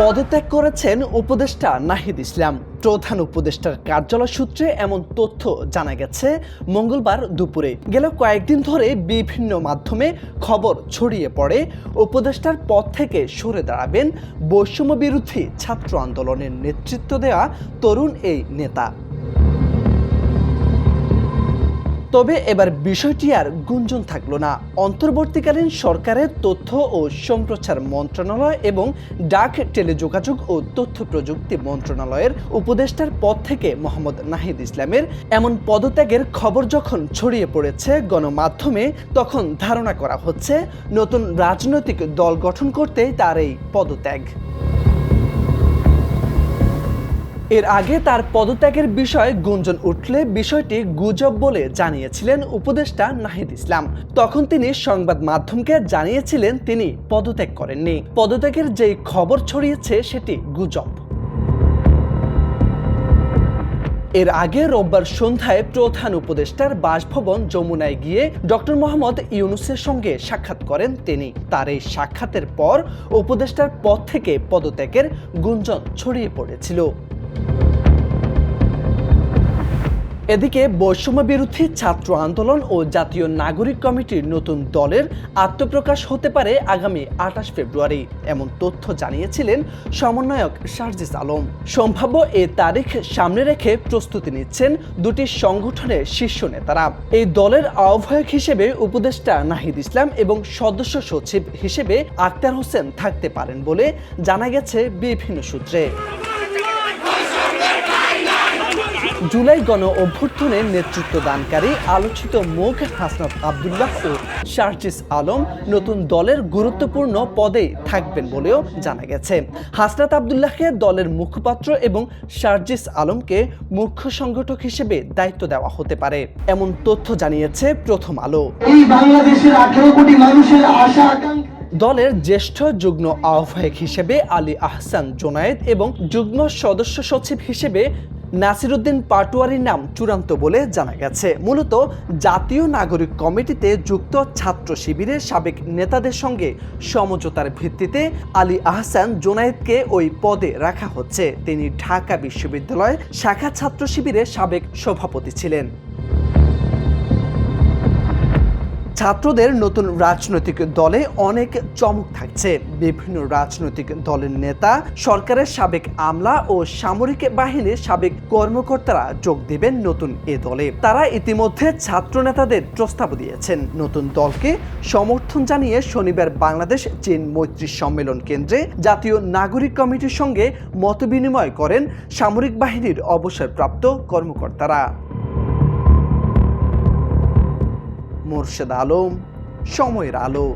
পদত্যাগ করেছেন উপদেষ্টা নাহিদ ইসলাম। প্রধান উপদেষ্টার কার্যালয় সূত্রে এমন তথ্য জানা গেছে মঙ্গলবার দুপুরে। গেল কয়েকদিন ধরে বিভিন্ন মাধ্যমে খবর ছড়িয়ে পড়ে, উপদেষ্টার পদ থেকে সরে দাঁড়াবেন বৈষম্য বিরোধী ছাত্র আন্দোলনের নেতৃত্ব দেওয়া তরুণ এই নেতা। তবে এবার বিষয়টি আর গুঞ্জন থাকল না। অন্তর্বর্তীকালীন সরকারের তথ্য ও সম্প্রচার মন্ত্রণালয় এবং ডাক টেলিযোগাযোগ ও তথ্য প্রযুক্তি মন্ত্রণালয়ের উপদেষ্টার পদ থেকে মোহাম্মদ নাহিদ ইসলামের এমন পদত্যাগের খবর যখন ছড়িয়ে পড়েছে গণমাধ্যমে, তখন ধারণা করা হচ্ছে নতুন রাজনৈতিক দল গঠন করতেই তার এই পদত্যাগ। এর আগে তার পদত্যাগের বিষয়ে গুঞ্জন উঠলে বিষয়টি গুজব বলে জানিয়েছিলেন উপদেষ্টা নাহিদ ইসলাম। তখন তিনি সংবাদ মাধ্যমকে জানিয়েছিলেন তিনি পদত্যাগ করেননি। পদত্যাগের যেই খবর ছড়িয়েছে সেটি গুজব। এর আগে রোববার সন্ধ্যায় প্রধান উপদেষ্টার বাসভবন যমুনায় গিয়ে ডক্টর মোহাম্মদ ইউনুসের সঙ্গে সাক্ষাৎ করেন তিনি। তার এই সাক্ষাতের পর উপদেষ্টার পদ থেকে পদত্যাগের গুঞ্জন ছড়িয়ে পড়েছিল। এদিকে বৈষম্য বিরোধী ছাত্র আন্দোলন ও জাতীয় নাগরিক কমিটির নতুন দলের আত্মপ্রকাশ হতে পারে আগামী আঠাশ ফেব্রুয়ারি, এমন তথ্য জানিয়েছিলেন সমন্বয়ক শারজিস আলম। সম্ভাব্য এ তারিখ সামনে রেখে প্রস্তুতি নিচ্ছেন দুটি সংগঠনের শীর্ষ নেতারা। এই দলের আহ্বায়ক হিসেবে উপদেষ্টা নাহিদ ইসলাম এবং সদস্য সচিব হিসেবে আক্তার হোসেন থাকতে পারেন বলে জানা গেছে বিভিন্ন সূত্রে। জুলাই গণ অভ্যুত্থানের নেতৃত্ব দানকারী আলোচিত মুখ হাসনাত আবদুল্লাহ ও শারজিস আলম নতুন দলের গুরুত্বপূর্ণ পদে থাকবেন বলেও জানা গেছে। হাসনাত আবদুল্লাহকে দলের মুখপাত্র এবং শারজিস আলমকে মুখ্য সংগঠক হিসেবে দায়িত্ব দেওয়া হতে পারে এমন তথ্য জানিয়েছে প্রথম আলো। এই বাংলাদেশের আঠেরো কোটি মানুষের আশা আকাঙ্ক্ষা। দলের জ্যেষ্ঠ যুগ্ম আহ্বায়ক হিসেবে আলী আহসান জোনায়েদ এবং যুগ্ম সদস্য সচিব হিসেবে নাসিরুদ্দিন পাটোয়ারির নাম চূড়ান্ত বলে জানা গেছে। মূলত জাতীয় নাগরিক কমিটিতে যুক্ত ছাত্র শিবিরের সাবেক নেতাদের সঙ্গে সমঝোতার ভিত্তিতে আলী আহসান জোনায়েদকে ওই পদে রাখা হচ্ছে। তিনি ঢাকা বিশ্ববিদ্যালয় শাখা ছাত্র শিবিরের সাবেক সভাপতি ছিলেন। ছাত্রদের নতুন রাজনৈতিক দলে অনেক চমক থাকছে। বিভিন্ন রাজনৈতিক দলের নেতা, সরকারের সাবেক আমলা ও সামরিক বাহিনীর সাবেক কর্মকর্তারা যোগ দেবেন নতুন এ দলে। তারা ইতিমধ্যে ছাত্র নেতাদের প্রস্তাব দিয়েছেন। নতুন দলকে সমর্থন জানিয়ে শনিবার বাংলাদেশ চীন মৈত্রী সম্মেলন কেন্দ্রে জাতীয় নাগরিক কমিটির সঙ্গে মতবিনিময় করেন সামরিক বাহিনীর অবসরপ্রাপ্ত কর্মকর্তারা। মোর্শেদ আলম সময়ের আলো।